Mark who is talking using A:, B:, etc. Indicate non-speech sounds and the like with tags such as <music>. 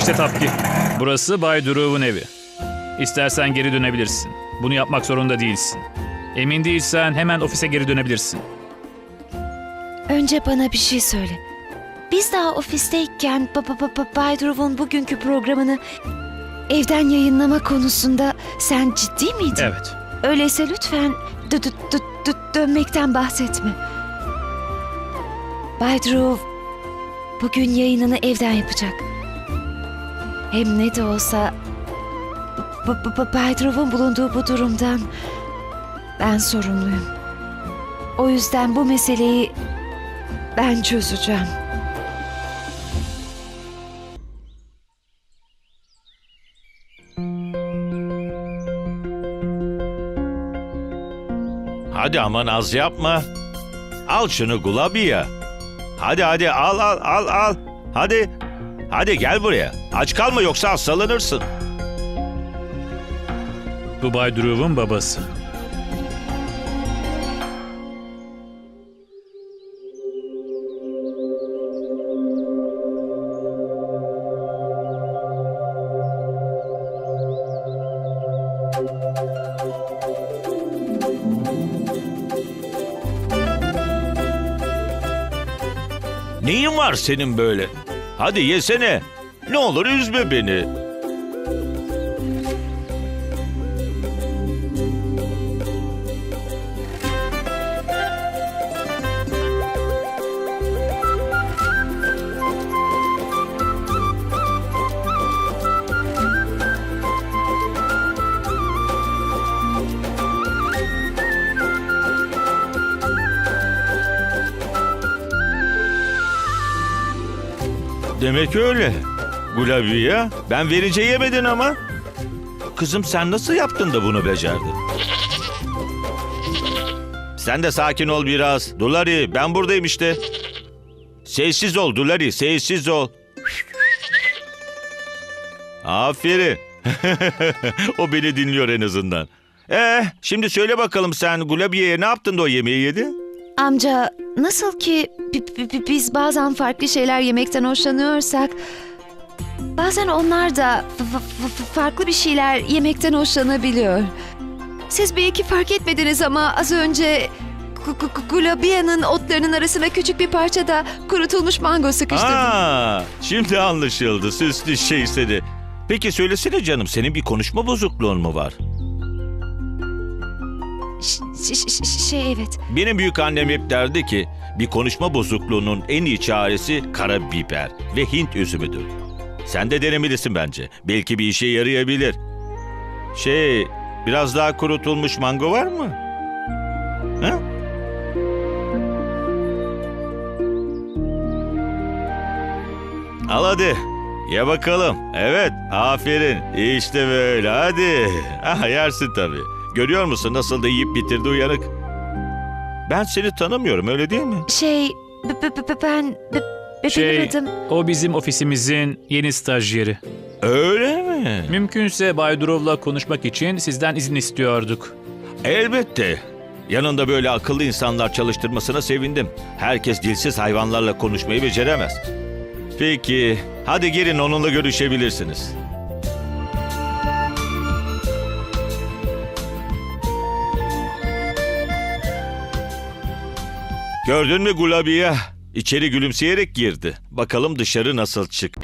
A: İşte Tapki. Burası Bay Duruv'un evi. İstersen geri dönebilirsin. Bunu yapmak zorunda değilsin. Emin değilsen hemen ofise geri dönebilirsin.
B: Önce bana bir şey söyle. Biz daha ofisteyken ba- ba- ba- ba- Bay Duruv'un bugünkü programını evden yayınlama konusunda sen ciddi miydin?
A: Evet.
B: Öyleyse lütfen dö- dö- dö- dö- dönmekten bahsetme. Bay Dhruv bugün yayınını evden yapacak. Hem ne de olsa Dhruv'un bulunduğu bu durumdan ben sorumluyum. O yüzden bu meseleyi ben çözeceğim.
C: Hadi ama naz yapma. Al şunu Gulabiya. Hadi hadi al al al al. Hadi. Hadi gel buraya. Aç kalma yoksa hastalanırsın.
A: Bu Bay Duruv'un babası.
C: Neyin var senin böyle? Hadi yesene. Ne olur üzme beni. Demek öyle. Gulabiya, ben verince yemedin ama. Kızım sen nasıl yaptın da bunu becerdin? Sen de sakin ol biraz. Dulari, ben buradayım işte. Sessiz ol Dulari, sessiz ol. Aferin. <laughs> o beni dinliyor en azından. Ee, şimdi söyle bakalım sen Gulabiye'ye ne yaptın da o yemeği yedi?
B: Amca nasıl ki bi- bi- bi- biz bazen farklı şeyler yemekten hoşlanıyorsak bazen onlar da farklı bir şeyler yemekten hoşlanabiliyor. Siz belki fark etmediniz ama az önce Gu- gu- gu- Gulabia'nın otlarının arasına küçük bir parça da kurutulmuş mango sıkıştırdım.
C: Aa, şimdi anlaşıldı. Süslü şey seni. Peki söylesene canım senin bir konuşma bozukluğun mu var?
B: Şey evet.
C: Benim büyük annem hep derdi ki bir konuşma bozukluğunun en iyi çaresi karabiber ve Hint üzümüdür. Sen de denemelisin bence. Belki bir işe yarayabilir. Şey, biraz daha kurutulmuş mango var mı? Ha? Al hadi. Ye bakalım. Evet, aferin. İşte böyle hadi. <laughs> Ah, yersin tabii. Görüyor musun nasıl da yiyip bitirdi uyanık. Ben seni tanımıyorum öyle değil mi?
B: Şey b- b- b- ben b- b-
A: Şey,
B: benim adım
A: o bizim ofisimizin yeni stajyeri.
C: Öyle mi?
A: Mümkünse Bay Duruv'la konuşmak için sizden izin istiyorduk.
C: Elbette. Yanında böyle akıllı insanlar çalıştırmasına sevindim. Herkes dilsiz hayvanlarla konuşmayı beceremez. Peki, hadi gelin onunla görüşebilirsiniz. Gördün mü Gulabiya? İçeri gülümseyerek girdi. Bakalım dışarı nasıl çık.